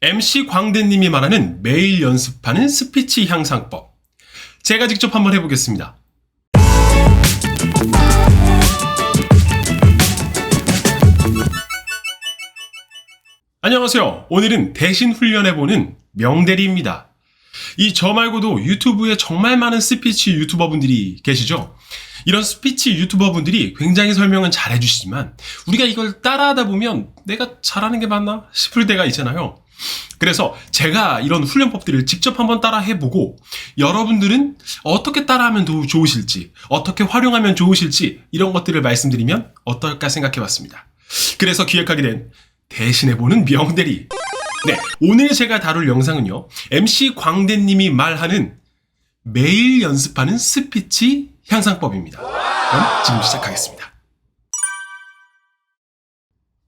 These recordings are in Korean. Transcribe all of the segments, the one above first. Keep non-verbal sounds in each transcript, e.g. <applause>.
MC 광대님이 말하는 매일 연습하는 스피치 향상법. 제가 직접 한번 해보겠습니다. 안녕하세요. 오늘은 대신 훈련해보는 명대리입니다. 이 저 말고도 유튜브에 정말 많은 스피치 유튜버분들이 계시죠? 이런 스피치 유튜버분들이 굉장히 설명은 잘 해주시지만 우리가 이걸 따라하다 보면 내가 잘하는 게 맞나 싶을 때가 있잖아요. 그래서 제가 이런 훈련법들을 직접 한번 따라 해보고 여러분들은 어떻게 따라하면 더 좋으실지 어떻게 활용하면 좋으실지 이런 것들을 말씀드리면 어떨까 생각해봤습니다. 그래서 기획하게 된 대신해보는 명대리 네, 오늘 제가 다룰 영상은요. MC 광대님이 말하는 매일 연습하는 스피치 향상법입니다. 그럼 지금 시작하겠습니다.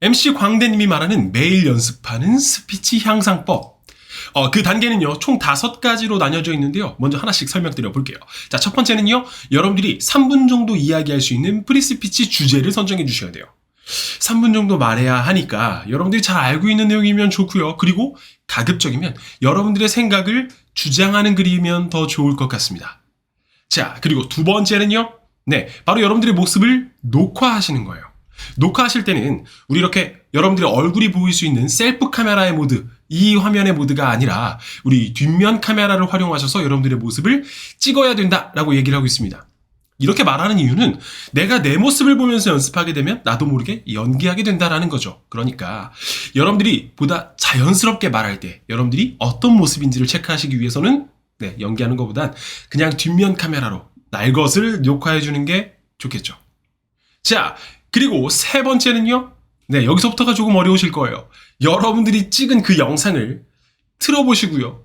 MC 광대님이 말하는 매일 연습하는 스피치 향상법. 어, 그 단계는요, 총 다섯 가지로 나뉘어져 있는데요. 먼저 하나씩 설명드려 볼게요. 자, 첫 번째는요, 여러분들이 3분 정도 이야기할 수 있는 프리스피치 주제를 선정해 주셔야 돼요. 3분 정도 말해야 하니까 여러분들이 잘 알고 있는 내용이면 좋고요. 그리고 가급적이면 여러분들의 생각을 주장하는 글이면 더 좋을 것 같습니다. 자, 그리고 두 번째는요. 네, 바로 여러분들의 모습을 녹화하시는 거예요. 녹화하실 때는 우리 이렇게 여러분들의 얼굴이 보일 수 있는 셀프 카메라의 모드, 이 화면의 모드가 아니라 우리 뒷면 카메라를 활용하셔서 여러분들의 모습을 찍어야 된다라고 얘기를 하고 있습니다. 이렇게 말하는 이유는 내가 내 모습을 보면서 연습하게 되면 나도 모르게 연기하게 된다라는 거죠. 그러니까 여러분들이 보다 자연스럽게 말할 때 여러분들이 어떤 모습인지를 체크하시기 위해서는 네, 연기하는 것보단 그냥 뒷면 카메라로 날 것을 녹화해 주는 게 좋겠죠. 자, 그리고 세 번째는요. 네, 여기서부터가 조금 어려우실 거예요. 여러분들이 찍은 그 영상을 틀어보시고요.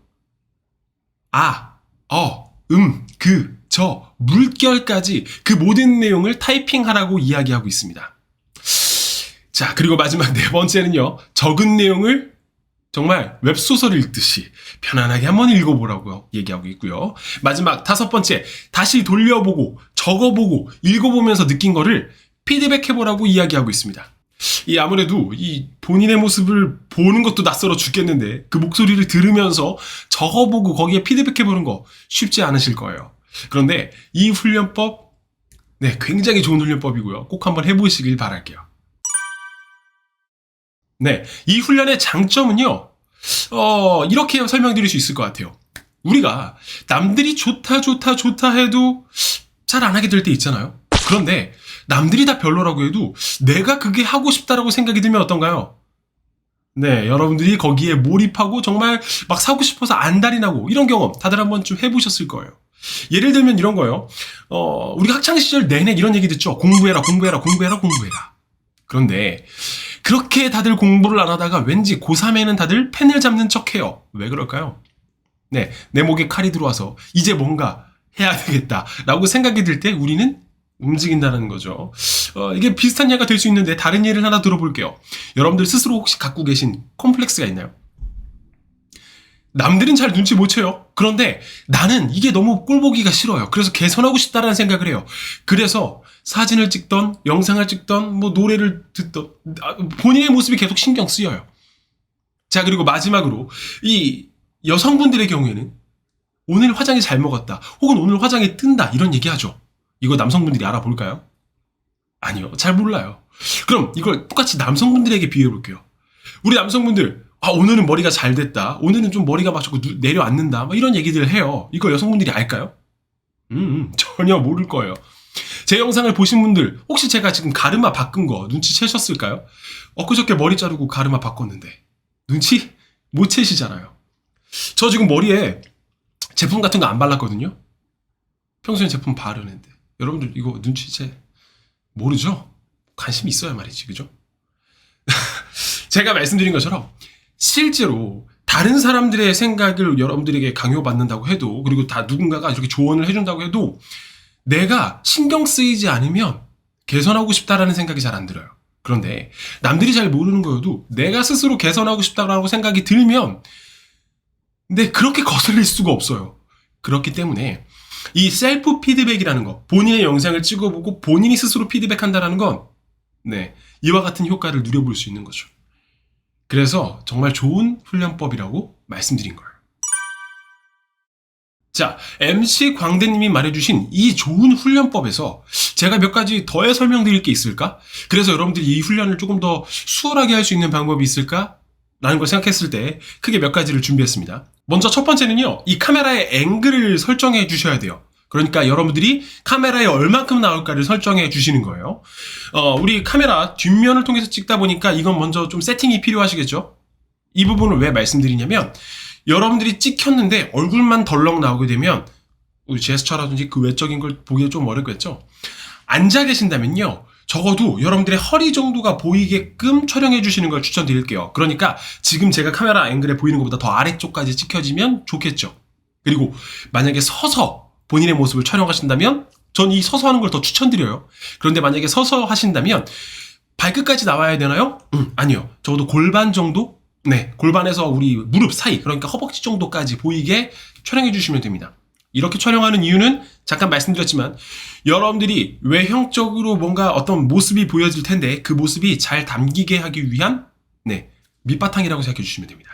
아, 어, 음, 그, 저, 물결까지 그 모든 내용을 타이핑하라고 이야기하고 있습니다. 자, 그리고 마지막 네 번째는요. 적은 내용을 정말 웹소설을 읽듯이 편안하게 한번 읽어보라고 얘기하고 있고요. 마지막 다섯 번째, 다시 돌려보고, 적어보고, 읽어보면서 느낀 거를 피드백해보라고 이야기하고 있습니다. 이 아무래도 이 본인의 모습을 보는 것도 낯설어 죽겠는데 그 목소리를 들으면서 적어보고 거기에 피드백해보는 거 쉽지 않으실 거예요. 그런데 이 훈련법, 네, 굉장히 좋은 훈련법이고요. 꼭 한번 해보시길 바랄게요. 네, 이 훈련의 장점은요, 어, 이렇게 설명드릴 수 있을 것 같아요. 우리가 남들이 좋다, 좋다, 좋다 해도 잘 안 하게 될 때 있잖아요. 그런데 남들이 다 별로라고 해도 내가 그게 하고 싶다라고 생각이 들면 어떤가요? 네, 여러분들이 거기에 몰입하고 정말 막 사고 싶어서 안달이 나고 이런 경험 다들 한 번쯤 해보셨을 거예요. 예를 들면 이런 거예요. 어, 우리 학창 시절 내내 이런 얘기 듣죠. 공부해라, 공부해라, 공부해라, 공부해라. 그런데 그렇게 다들 공부를 안 하다가 왠지 고3에는 다들 펜을 잡는 척 해요. 왜 그럴까요? 네, 내 목에 칼이 들어와서 이제 뭔가 해야 되겠다라고 생각이 들 때 우리는 움직인다는 거죠. 어, 이게 비슷한 예가 될 수 있는데 다른 예를 하나 들어볼게요. 여러분들 스스로 혹시 갖고 계신 콤플렉스가 있나요? 남들은 잘 눈치 못 채요. 그런데 나는 이게 너무 꼴보기가 싫어요. 그래서 개선하고 싶다라는 생각을 해요. 그래서 사진을 찍던, 영상을 찍던, 뭐 노래를 듣던, 아, 본인의 모습이 계속 신경 쓰여요. 자, 그리고 마지막으로, 이 여성분들의 경우에는 오늘 화장이 잘 먹었다. 혹은 오늘 화장이 뜬다. 이런 얘기 하죠. 이거 남성분들이 알아볼까요? 아니요. 잘 몰라요. 그럼 이걸 똑같이 남성분들에게 비교해 볼게요. 우리 남성분들, 아, 오늘은 머리가 잘 됐다. 오늘은 좀 머리가 막 자꾸 누- 내려앉는다. 막 이런 얘기들을 해요. 이거 여성분들이 알까요? 음, 음, 전혀 모를 거예요. 제 영상을 보신 분들, 혹시 제가 지금 가르마 바꾼 거 눈치채셨을까요? 엊그저께 머리 자르고 가르마 바꿨는데. 눈치 못 채시잖아요. 저 지금 머리에 제품 같은 거 안 발랐거든요? 평소엔 제품 바르는데. 여러분들 이거 눈치채 모르죠? 관심 있어야 말이지, 그죠? <laughs> 제가 말씀드린 것처럼 실제로 다른 사람들의 생각을 여러분들에게 강요받는다고 해도 그리고 다 누군가가 이렇게 조언을 해준다고 해도 내가 신경 쓰이지 않으면 개선하고 싶다라는 생각이 잘 안 들어요. 그런데 남들이 잘 모르는 거여도 내가 스스로 개선하고 싶다라고 생각이 들면 근데 그렇게 거슬릴 수가 없어요. 그렇기 때문에 이 셀프 피드백이라는 거, 본인의 영상을 찍어보고 본인이 스스로 피드백한다라는 건, 네, 이와 같은 효과를 누려볼 수 있는 거죠. 그래서 정말 좋은 훈련법이라고 말씀드린 거예요. 자, MC 광대님이 말해주신 이 좋은 훈련법에서 제가 몇 가지 더해 설명드릴 게 있을까? 그래서 여러분들이 이 훈련을 조금 더 수월하게 할 수 있는 방법이 있을까? 라는 걸 생각했을 때 크게 몇 가지를 준비했습니다. 먼저 첫 번째는요, 이 카메라의 앵글을 설정해 주셔야 돼요. 그러니까 여러분들이 카메라에 얼만큼 나올까를 설정해 주시는 거예요. 어, 우리 카메라 뒷면을 통해서 찍다 보니까 이건 먼저 좀 세팅이 필요하시겠죠? 이 부분을 왜 말씀드리냐면, 여러분들이 찍혔는데 얼굴만 덜렁 나오게 되면 우리 제스처라든지 그 외적인 걸 보기가 좀 어렵겠죠. 앉아 계신다면요. 적어도 여러분들의 허리 정도가 보이게끔 촬영해 주시는 걸 추천드릴게요. 그러니까 지금 제가 카메라 앵글에 보이는 것보다 더 아래쪽까지 찍혀지면 좋겠죠. 그리고 만약에 서서 본인의 모습을 촬영하신다면 전 이 서서 하는 걸 더 추천드려요. 그런데 만약에 서서 하신다면 발끝까지 나와야 되나요? 음, 아니요. 적어도 골반 정도? 네, 골반에서 우리 무릎 사이, 그러니까 허벅지 정도까지 보이게 촬영해 주시면 됩니다. 이렇게 촬영하는 이유는 잠깐 말씀드렸지만 여러분들이 외형적으로 뭔가 어떤 모습이 보여질 텐데 그 모습이 잘 담기게 하기 위한 네, 밑바탕이라고 생각해 주시면 됩니다.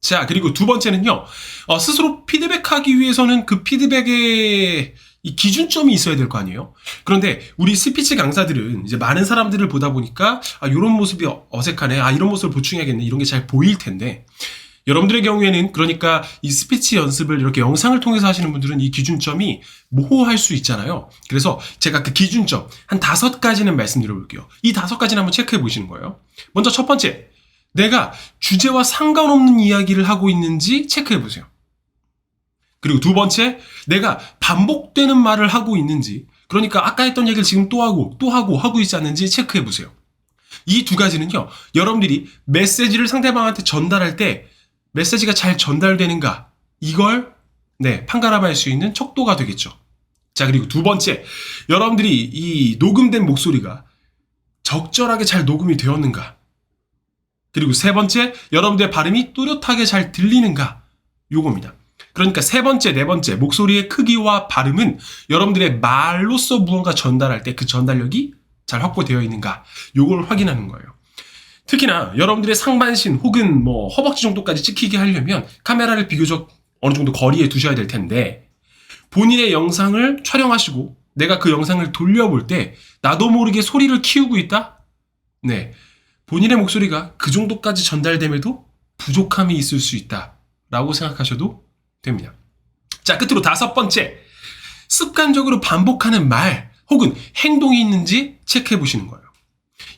자, 그리고 두 번째는요, 어, 스스로 피드백하기 위해서는 그 피드백의 이 기준점이 있어야 될 거 아니에요? 그런데 우리 스피치 강사들은 이제 많은 사람들을 보다 보니까 아, 이런 모습이 어- 어색하네. 아, 이런 모습을 보충해야겠네. 이런 게 잘 보일 텐데 여러분들의 경우에는 그러니까 이 스피치 연습을 이렇게 영상을 통해서 하시는 분들은 이 기준점이 모호할 수 있잖아요. 그래서 제가 그 기준점 한 다섯 가지는 말씀드려 볼게요. 이 다섯 가지는 한번 체크해 보시는 거예요. 먼저 첫 번째, 내가 주제와 상관없는 이야기를 하고 있는지 체크해 보세요. 그리고 두 번째, 내가 반복되는 말을 하고 있는지, 그러니까 아까 했던 얘기를 지금 또 하고, 또 하고, 하고 있지 않는지 체크해 보세요. 이 두 가지는요, 여러분들이 메시지를 상대방한테 전달할 때 메시지가 잘 전달되는가, 이걸, 네, 판가름할 수 있는 척도가 되겠죠. 자, 그리고 두 번째, 여러분들이 이 녹음된 목소리가 적절하게 잘 녹음이 되었는가, 그리고 세 번째, 여러분들의 발음이 뚜렷하게 잘 들리는가, 요겁니다. 그러니까 세 번째, 네 번째, 목소리의 크기와 발음은 여러분들의 말로써 무언가 전달할 때 그 전달력이 잘 확보되어 있는가, 요걸 확인하는 거예요. 특히나 여러분들의 상반신 혹은 뭐 허벅지 정도까지 찍히게 하려면 카메라를 비교적 어느 정도 거리에 두셔야 될 텐데 본인의 영상을 촬영하시고 내가 그 영상을 돌려볼 때 나도 모르게 소리를 키우고 있다? 네. 본인의 목소리가 그 정도까지 전달됨에도 부족함이 있을 수 있다. 라고 생각하셔도 됩니다. 자, 끝으로 다섯 번째. 습관적으로 반복하는 말 혹은 행동이 있는지 체크해 보시는 거예요.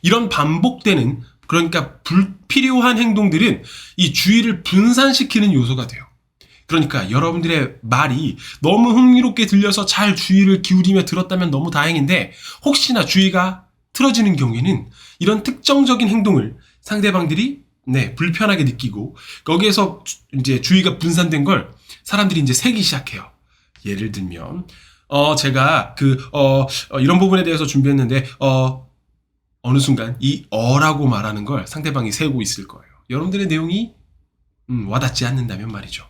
이런 반복되는 그러니까 불필요한 행동들은 이 주의를 분산시키는 요소가 돼요. 그러니까 여러분들의 말이 너무 흥미롭게 들려서 잘 주의를 기울이며 들었다면 너무 다행인데 혹시나 주의가 틀어지는 경우에는 이런 특정적인 행동을 상대방들이 네, 불편하게 느끼고 거기에서 주- 이제 주의가 분산된 걸 사람들이 이제 세기 시작해요. 예를 들면 어 제가 그어 이런 부분에 대해서 준비했는데 어 어느 순간 이 어라고 말하는 걸 상대방이 세고 있을 거예요. 여러분들의 내용이 음, 와닿지 않는다면 말이죠.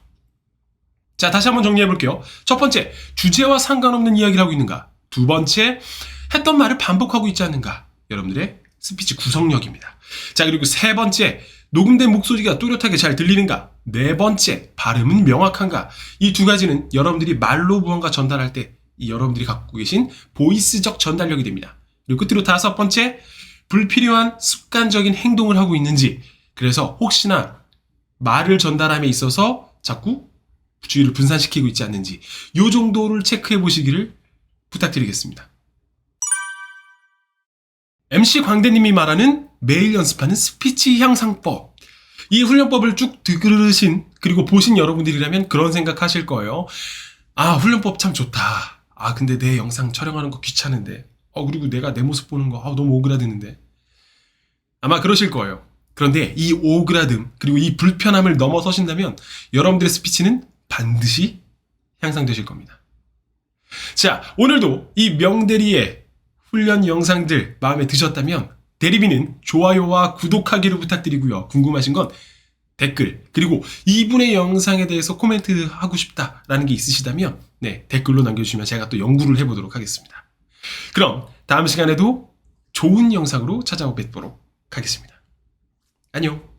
자, 다시 한번 정리해 볼게요. 첫 번째, 주제와 상관없는 이야기를 하고 있는가? 두 번째, 했던 말을 반복하고 있지 않는가? 여러분들의 스피치 구성력입니다. 자, 그리고 세 번째, 녹음된 목소리가 뚜렷하게 잘 들리는가? 네 번째, 발음은 명확한가? 이 두 가지는 여러분들이 말로 무언가 전달할 때 이 여러분들이 갖고 계신 보이스적 전달력이 됩니다. 그리고 끝으로 다섯 번째, 불필요한 습관적인 행동을 하고 있는지, 그래서 혹시나 말을 전달함에 있어서 자꾸 주의를 분산시키고 있지 않는지, 요 정도를 체크해 보시기를 부탁드리겠습니다. MC 광대님이 말하는 매일 연습하는 스피치 향상법. 이 훈련법을 쭉 들으신, 그리고 보신 여러분들이라면 그런 생각 하실 거예요. 아, 훈련법 참 좋다. 아, 근데 내 영상 촬영하는 거 귀찮은데. 어, 그리고 내가 내 모습 보는 거, 아, 너무 오그라드는데. 아마 그러실 거예요. 그런데 이 오그라듦, 그리고 이 불편함을 넘어서신다면 여러분들의 스피치는 반드시 향상되실 겁니다. 자, 오늘도 이 명대리의 훈련 영상들 마음에 드셨다면 대리비는 좋아요와 구독하기를 부탁드리고요. 궁금하신 건 댓글 그리고 이분의 영상에 대해서 코멘트 하고 싶다라는 게 있으시다면 네 댓글로 남겨주시면 제가 또 연구를 해보도록 하겠습니다. 그럼 다음 시간에도 좋은 영상으로 찾아뵙도록 하겠습니다. 안녕.